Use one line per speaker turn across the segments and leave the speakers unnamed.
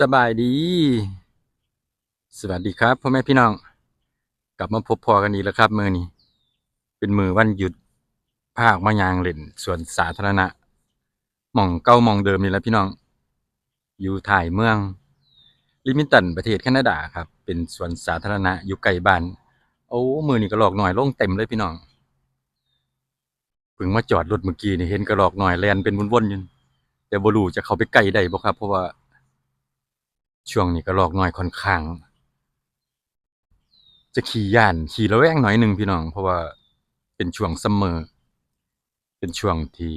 สบายดี สวัสดีครับพ่อแม่พี่น้อง กลับมาพบพอกันอีกแล้วครับมือนี้ เป็นมือวันหยุดภาคมายางเล่นส่วนสาธารณะหม่องเก้ามองเดิมนี่แหละพี่น้อง อยู่ถ่ายเมือง ลิมิตันประเทศแคนาดาครับ เป็นส่วนสาธารณะอยู่ใกล้บ้านโอ้มือนี่กระหลอกหน่อยลงเต็มเลยพี่น้องเพิ่งมาจอดรถเมื่อกี้นี่เห็นกระหลอกหน่อยแลนเป็นวนๆอยู่แต่บรูจะเข้าไปใกล้ได้บ่ครับ เพราะว่า ช่วงนี้ก็ลอกน้อยค่อนข้าง จะขี่ย่านขี่ระแวงหน่อยหนึ่งพี่น้อง เพราะว่าเป็นช่วงซัมเมอร์เป็นช่วงที่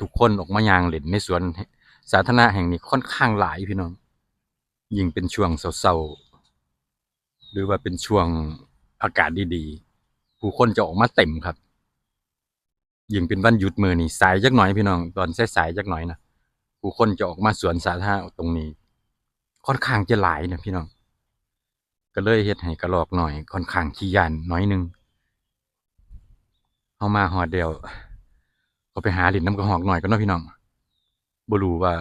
ทุกคนออกมายางเล่นในสวนสาธารณะแห่งนี้ค่อนข้างหลายพี่น้อง ยิ่งเป็นช่วงเศร้าๆหรือว่าเป็นช่วงอากาศดีๆ ผู้คนจะออกมาเต็มครับ ยิ่งเป็นวันหยุดมือนี่สายจักหน่อยพี่น้อง ตอนสายๆจักหน่อยนะผู้คนจะออกมาสวนสาธารณะตรงนี้ ค่อนข้างจะหลายนะพี่น้อง ก็เลยเฮ็ดให้กระลอกหน่อย ค่อนข้างขี้ยานน้อยหนึงเฮามาฮอดเดียวก็ไปหาหลินน้ำกระหอกหน่อยกันเนาะพี่น้องบรูว่า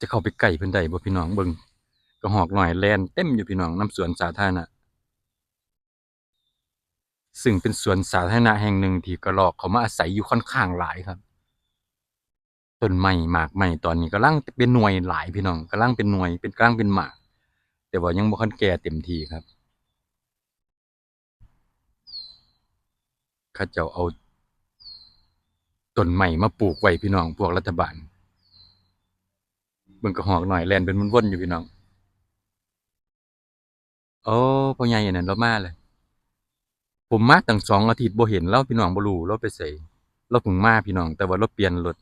จะเข้าไปใกล้เพิ่นได้บ่พี่น้องเบิ่งกระหอกหน่อยแลนเต็มอยู่พี่น้องน้ำสวนสาธารณะซึ่งเป็นสวนสาธารณะแห่งหนึ่งที่กระรอกเขามาอาศัยอยู่ค่อนข้างหลายครับ ต้นไม้หมากไม้ตอนนี้กำลังเป็นหน่วยหลายพี่น้องกำลังเป็นหน่วยเป็นกลางเป็นหมาก แต่ว่ายังบ่คันแก่เต็มทีครับเขาเจ้าเอาต้นไม้มาปลูกไว้พี่น้องพวกรัฐบาลเบิ่งกระหอกหน่อยแล่นเป็นวนๆอยู่พี่น้อง โอ้พ่อใหญ่อันนั้นเรามาเลย ผมมาตั้งสองอาทิตย์บ่เห็นเราพี่น้องบ่รู้เราไปไสเราเพิ่งมาพี่น้อง แต่ว่าเราเปลี่ยนรถ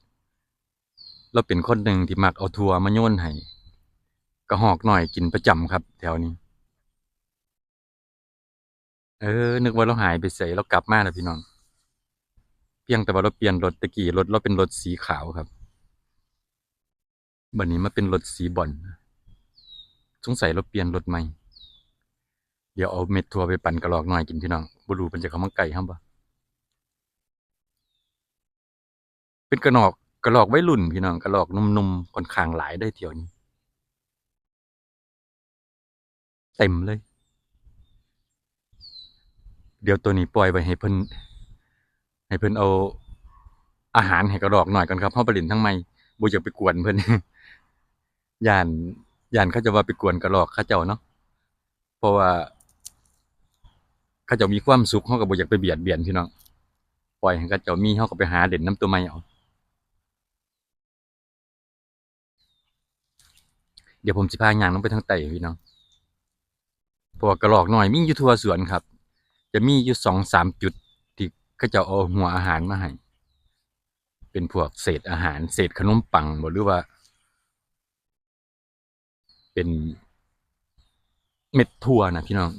เราเป็นคนหนึ่งที่มักเอาทัวมาโยนให้กระหอกหน่อยกินประจำครับ แถวนี้ เออ นึกว่าเราหายไปไสเรากลับมาแล้วพี่น้อง เพียงแต่ว่าเราเปลี่ยนรถตะกี้รถเราเป็นรถสีขาวครับบัดนี้มาเป็นรถสีบอนสงสัยเราเปลี่ยนรถใหม่ เดี๋ยวเอาเม็ดทัวไปปั่นกระหลอกหน่อยกินพี่น้องบ่รู้เพิ่นจะเข้ามาใกล้ครับบ่เป็นกระหนอก กระหลอกไวัยรุ่นพี่น้องกระหลอกหนุ่มๆค่อนข้างหลายได้เที่ยวนี้ เต็มเลย เดี๋ยวตัวนี้ปล่อยไว้ให้เพิ่นให้เพิ่นเอา อาหารให้กระรอกหน่อยก่อนครับเฮาไปล่นทั้งไม้บ่อยากไปกวนเพิ่นยานยานเขาจะว่าไปกวนกระรอกเขาเจ้าเนาะเพราะว่าเขาเจ้ามีความสุขเฮาก็บ่อยากไปเบียดเบียนพี่น้องปล่อยให้เขาเจ้ามีเฮาก็ไปหาเล่นนํตัวไม้เอา เดี๋ยวผมสิพายางลงไปทางใต้พี่น้องเพราะว่ากระหรอกหน้อยมีอยู่ทั่วสวนครับ จะมีอยู่สองสามจุดที่เขาเจะเอาหัวอาหารมาให้เป็นพวกเศษอาหาร เศษขนมปังบ่หรือว่า เป็นเม็ดถั่วนะพี่น้อง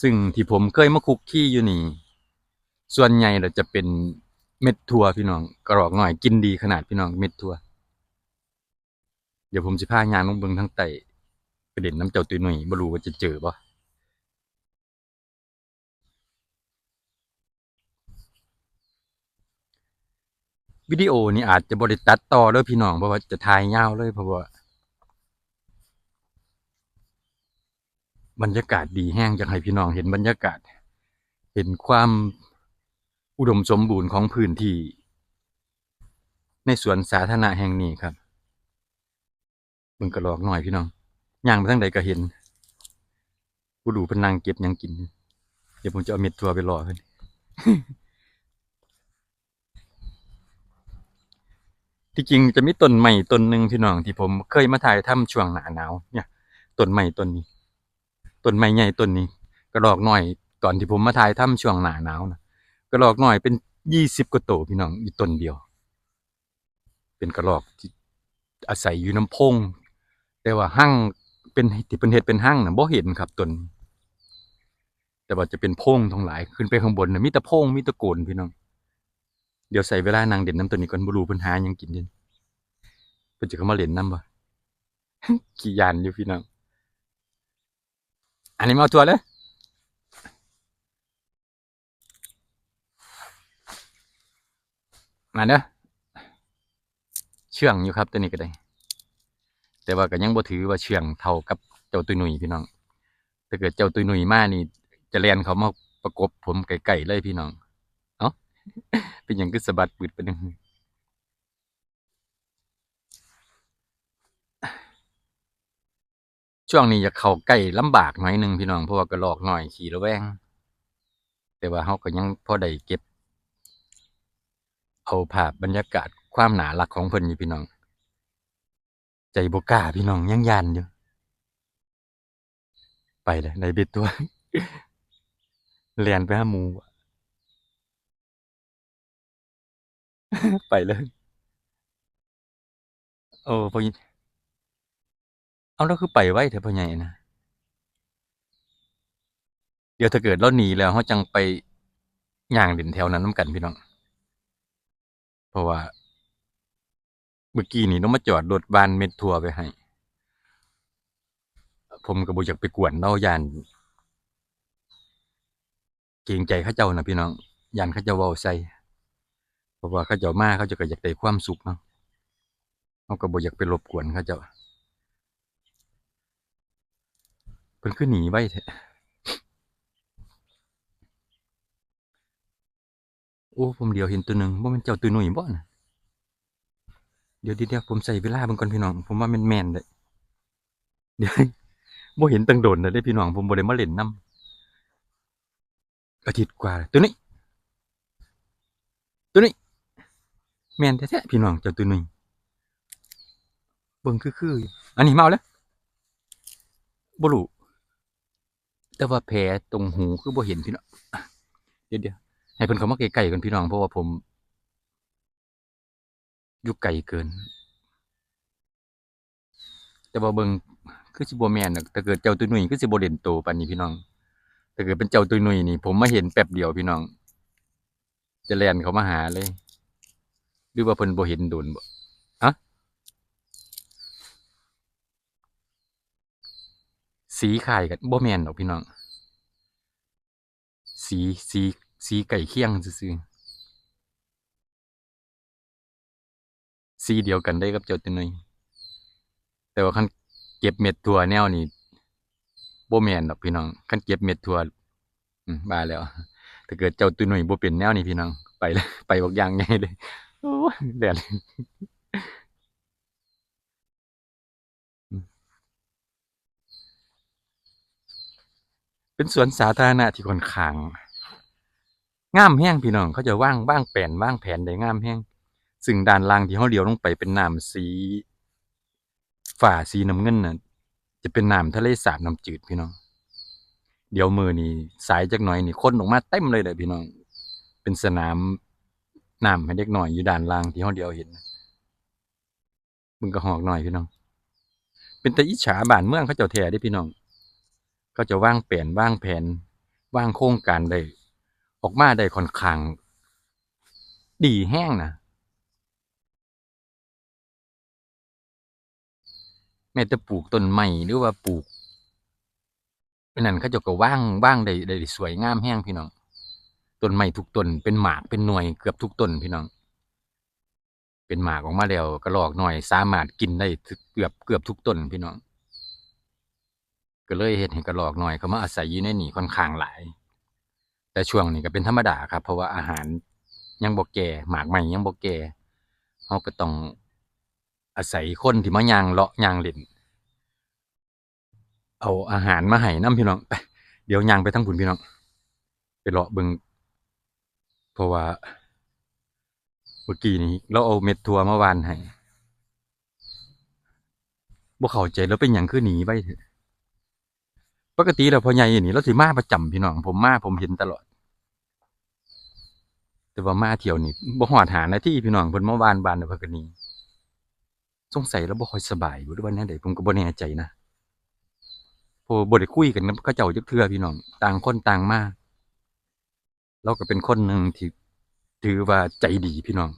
ซึ่งที่ผมเคยมาคุกคีอยู่นี่ ส่วนใหญ่เราจะเป็นเม็ดถั่วพี่น้อง กระรอกหน้อยกินดีขนาดพี่น้องเม็ดถั่ว เดี๋ยวผมสิพายางลงเบิงทางใต้ไปเด่นน้ำเจ้าตุยหน่อยบ่รู้ว่าจะเจอบ่วิดีโอนี่อาจจะบริตัดต่อเด้วยพี่น้องเพราะว่าจะถ่ายยาวเลยเพราะว่าบรรยากาศดีแห้งอยากให้พี่น้องเห็นบรรยากาศ เห็นความอุดมสมบูรณ์ของพื้นที่ ในสวนสาธารณะแห่งนี้ครับ มึงกระหลอกหน่อยพี่น้องย่างไปทางใดก็เห็นกูดูเป็นนางเก็บยังกิน เดี๋ยวผมจะเอาเม็ดทัวไปรอเพิ่นที่จริงจะมีต้นใหม่ต้นหนึ่งพี่น้องที่ผมเคยมาถ่ายทำช่วงหนาหนาวเนี่ยต้นใหม่ต้นนี้ต้นใหม่ใหญ่ต้นนี้ กระดอกหน่อยตอนที่ผมมาถ่ายทำช่วงหนาหนาวนะกระดอกหน่อยเป็นยี่สิบกว่าโตพี่น้องอยู่ต้นเดียว เป็นกระดอกที่อาศัยอยู่น้ำพง แต่ว่าหั่งเป็นที่เป็นเห็ดเป็นหั่งนะบ่เห็นครับต้นแต่ว่าจะเป็นพงทั้งหลายขึ้นไปข้างบนนะมีแต่พงมีแต่โกนพี่น้อง เดี๋ยวใส่เวลานางเด่นน้ำตัวนี้ก่อนบรู้เพิ่นหายังกินเด่นเพิ่นจะเข้ามาเล่นน้ำบ่ขี้ยานอยู่พี่น้อง อันนี้มาเอาทัวเลยมาเด้อเชื่องอยู่ครับตัวนี้ก็ได้ แต่ว่าก็ยังบ่ถือว่าเชื่องเท่ากับเจ้าตุยหนุ่ยพี่น้องถ้าเกิดเจ้าตุยหนุ่ยมานี่จะเรียนเขามาประกบผมไก่ๆเลยพี่น้อง เอ้าเป็นอย่างคือสะบัดปืดไปหนึ่งช่วงนี้จะเข้าใกล้ลำบากหน่อยหนึ่งพี่น้องเพราะว่ากระลอกหน่อยขี่ระแวง แต่ว่าเขาก็ยังพอได้เก็บ เอาภาพบรรยากาศความหนารักของเพิ่นอยู่พี่น้อง ใจบกล้าพี่น้องยังยันอยู่ ไปเลยในเบ็ดตัวเรียนไปห้ามู ไปเลย โอ้พอเอาแล้วคือไปไว้เถอะพ่อใหญ่นะ เดี๋ยวถ้าเกิดเราหนีแล้วเขาจังไปย่างด่นแถวนั้นน้ำกันพี่น้อง เพราะว่า เมื่อกี้นี่ต้องมาจอดรถบานเม็ดทัวร์ไปให้ ผมก็บ่อยากไปกวนเล่ายาน เกรงใจเขาเจ้านะพี่น้องยานเขาเจ้าเว้าใส่เพราะว่าเขาเจ้ามาเขาจะก็อยากได้ความสุขเนาะเขาก็บ่อยากไปรบกวนเขาเจ้าเพิ่นคือหนีไว้แท้โอ้ผมเดียวเห็นตัวหนึ่งว่ามันเจ้าตัวหนุ่ยบ่นะ เดี๋ยวเดี๋ยวผมใส่เวลาเบิ่งก่อนพี่น้อง ผมว่ามันแมนเลยเดี๋ยวบ่เห็นตั้งโดนเลยพี่น้องผมบ่ได้มาเล่นนํอาทิตย์กว่าตัวนี้ ตัวนี้ แมนแท้ๆพี่น้องเจ้าตัวนุ่ยเบิ่งคือๆออันนี้เอาแล้วบ่รู้แต่ว่าแผลตรงหูคือบ่เห็นพี่น้องเดี๋ยวเดี๋ยวให้เพิ่นเขามาใกล้ๆกันพี่น้องเพราะว่าผม อยู่ไกลเกิน แต่ว่เบิ่งคือสิบ่แม่นดอกถ้าเกิดเจ้าตุ้ยหนุ่ยคือสิบ่เด่นโตปานนี้พี่น้องถ้าเกิดเป็นเจ้าตุ้ยหนุ่ยนี่ ผมมาเห็นแป๊บเดียวพี่น้อง จะแล่นเขามาหาเลย หรือว่าเพิ่นบ่เห็นโดนบ่ฮะสีคายกันบ่แม่นดอกพี่น้อง สีสีสีใกล้เคียงซื่อๆ สีเดียวกันได้กับเจ้าตุ้ยหนุ่ยแต่ว่าคันเก็บเม็ดถั่วแนวนี้บ่แมนดอกพี่น้องคันเก็บเม็ดถั่วอืมบ้าแล้วถ้าเกิดเจ้าตุ้ยหนุ่ยบ่เป็นแนวนี้พี่น้องไปเลยไปบักอย่างใหญ่เลยโอ้แดดเป็นสวนสาธารณะที่ค่อนข้างงามแฮงพี่น้องเขาจะว่างวางแผนวางแผนได้งามแฮง ซึ่งด้านล่างที่เราเลี้ยวลงไปเป็นน้ำสีฟ้าสีน้ำเงินน่ะจะเป็นน้ำทะเลสาบน้ำจืดพี่น้อง เดี๋ยวมือนี้สายจักหน่อยนี่ค้นออกมาเต็มเลยเด้อพี่น้อง เป็นสนามน้ำให้เด็กหน้อยอยู่ด้านล่างที่เราเดียวเห็นมึงก็หอกหน่อยพี่น้อง เป็นตาอิจฉาบ้านเมืองเขาเจ้าแท้เด้พี่น้องเขาจะว่างแผนว่างแผนว่างโครงการได้ออกมาได้ค่อนข้าง ดีแรงนะ แม้แต่ปลูกต้นไม้หรือว่าปลูกอันนั้นเขาจ้าก็วางวางได้ได้สวยงามแรงพี่น้องต้นไม้ทุกต้นเป็นหมากเป็นหน่วยเกือบทุกต้นพี่น้อง เป็นหมากออกมาแล้วกระหรอกหน้อยสามารถกินได้เกือบเกือบทุกต้นพี่น้อง ก็เลยเฮ็ดให้กระหรอกหน้อยเขามาอาศัยอยู่ในนี่ค่อนข้างหลาย แต่ช่วงนี้ก็เป็นธรรมดาครับ เพราะว่าอาหารยังบ่แก่หมากใหม่ยังบ่แก่เราก็ต้อง อาศัยคนที่มายางเลาะยางเล่นเอาอาหารมาให้น้ำพี่น้องไปเดี๋ยวยางไปทางพุ่นพี่น้อง ไปเลาะเบิงเพราะว่าเมื่อกี้นี้เราเอาเม็ดถั่วมาวานให้บ่เข้าใจแล้วเป็นหยังคือหนีไปปกติแล้วพ่อใหญ่นี่เราสิมาประจำพี่น้อง ผมมาผมเห็นตลอด แต่ว่ามาเที่ยวนี่บ่ฮอดหานาที่พี่น้องเพิ่นมาวานบานแล้วเพิ่นก็นี สงสัยเราบ่ค่อยสบายบ่หรือว่าแนวใดผมก็บ่แน่ใจนะพราะบ่ได้คุยกันกับเขาเจ้าจักเทื่อพี่น้องต่างคนต่างมาเราก็เป็นคนหนึ่งที่ถือว่าใจดีพี่น้อง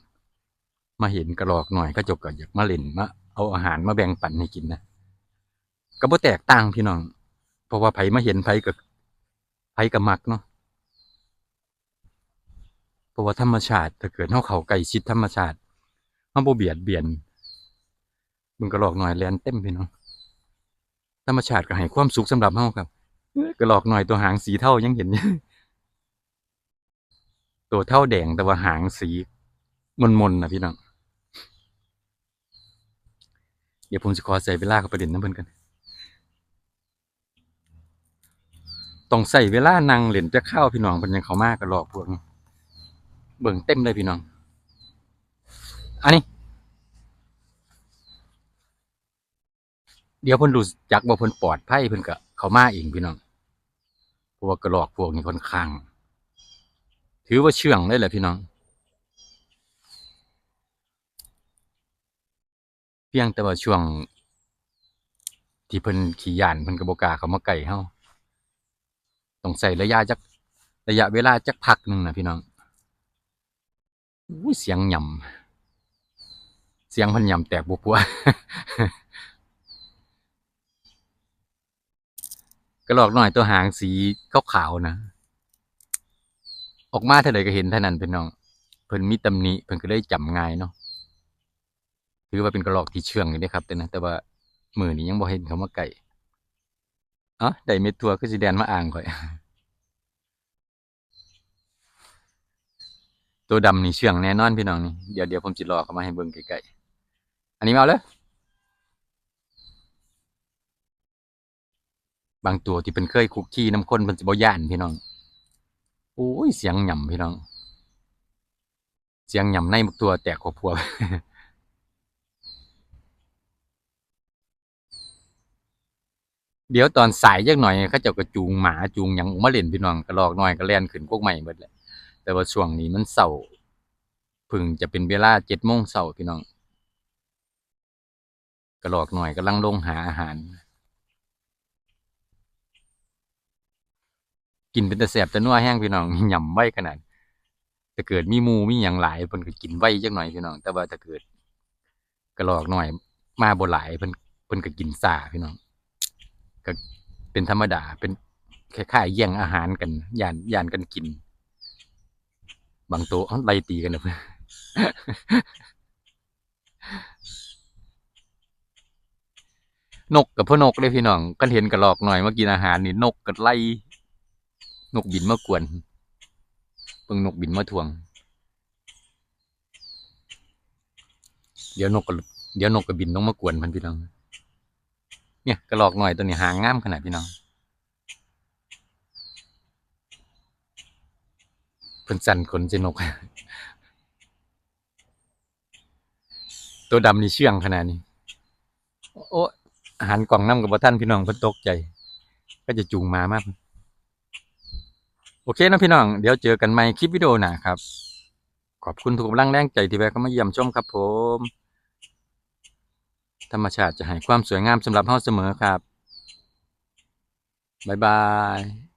มาเห็นกระหรอกหน่อยก็จบก็อยากมาเล่นมาเอาอาหารมาแบ่งปันให้กินนะก็บ่แตกต่างพี่น้อง เพราะว่าไผมาเห็นไผก็ไผก็มักเนาะเพราะว่าธรรมชาติถ้าเกิดเฮาเข้าใกล้ชิดธรรมชาติเฮาบ่เบียดเบียน บิ่งกระรอกหน่อยแลนเต็มพี่น้องธรรมชาติก็ให้ความสุขสำหรับเฮาครับกระรอกหน่อยตัวหางสีเท่ายังเห็นตัวเท่าแดงแต่ว่าหางสีมนๆนะพี่น้องเดี๋ยวผมจะขอใส่เวลากับประเด็นน้ำเพิ่นกัน ต้องใส่เวลานั่งเล่นจะเข้าพี่น้องเพิ่นยังเขามากกระรอกพวกเบิ่งเต็มเลยพี่น้อง อันนี้ เดี๋ยวเพิ่นรู้จักว่าเพิ่นปลอดภัยเพิ่นก็เขามาเองพี่น้องพว่ากระหรอกพวกนี้ค่อนข้าง ถือว่าเชื่องเลยแหละพี่น้อง เพียงแต่ว่าช่วง ที่เพิ่นขี่ยานเพิ่นก็บ่กล้าเขามาใกล้เฮาต้องใช้ระยะจักระยะเวลาจักพักหนึ่งนะพี่น้องอุ้ยเสียงหย่ำเสียงพิ่นหย่ำแตกบัวๆ กระรอกน้อยตัวหางสีขาวๆนะ ออกมาเท่าใดก็เห็นเท่านั้นพี่น้อง เพิ่นมีตำหนิเพิ่นก็เลยจำง่ายเนาะถือว่าเป็นกระรอกที่เชื่องอยู่เด้ครับ แต่นะแต่ว่ามือนี้ยังบ่เห็นเขามาใกล้เอ้าได้เม็ดทั่วคือสิแดนมาอ่างข่อยตัวดำนี่เชื่องแน่นอนพี่น้องนี่เดี๋ยวเดี๋ยวผมสิรอเขามาให้เบิ่งใกล้ๆอันนี้มาเอาเลย บางตัวที่เพิ่นเคยคุกคีน้ำข้นเพิ่นสิบย่านพี่น้องโอ้ยเสียงหย่ำพี่น้อง เสียงหย่ำในบักตัวแตกขวบพวบเดี๋ยวตอนสายจักหน่อยเขาเจ้าก็จูงหมาจูงหยังมาเล่นพี่น้องกระรอกน้อยก็แล่นขึ้นกกใหม่เบิดแหละแต่ว่าช่วงนี้มันเช้าพึ่งจะเป็นเวลา7:00นเช้าพี่น้องกระรอกหน้อยกำลังลงหาอาหาร กินเป็นแต่แสบแต่นัวแห้งพี่น้องหย่ำไวขนาดถ้าเกิดมีมูมีหยังหลายเพิ่นก็กินไวจักหน่อยพี่น้อง แต่ว่าถ้าเกิดกระหรอกหน้อย มาบ่หลายเพิ่นเพิ่นก็กินซาพี่น้องก็เป็นธรรมดาเป็นคล้ายๆแย่งอาหารกันย่านย่านกันกิน บางตัวอ้าไล่ตีกันนะเพื่อนนกกับพ่อนกเลยพี่น้องกันเห็นกระหรอกหน่อยมากินอาหารนี่นกก็ไล่ นกบินมากวนเพิ่งนกบินมาทวง เดี๋ยวนกก็เดี๋ยวนกก็บินลงมากวนมันพี่น้อง เนี่ยกระรอกหน่อยตัวนี้หางงามขนาดพี่น้องเพิ่นสั่นขนเจนก ตัวดำนี่เชื่องขนาดนี้ โอ้อาหารกล่องน้ำกับบ่ท่านพี่น้องเพิ่นตกใจ ก็จะจูงมามาก โอเคนะพี่น้อง เดี๋ยวเจอกันใหม่คลิปวิดีโอหน้าครับ ขอบคุณทุกกำลังแรงใจที่แวะเข้ามาเยี่ยมชมครับผม ธรรมชาติจะให้ความสวยงามสำหรับเฮาเสมอครับ บ๊ายบาย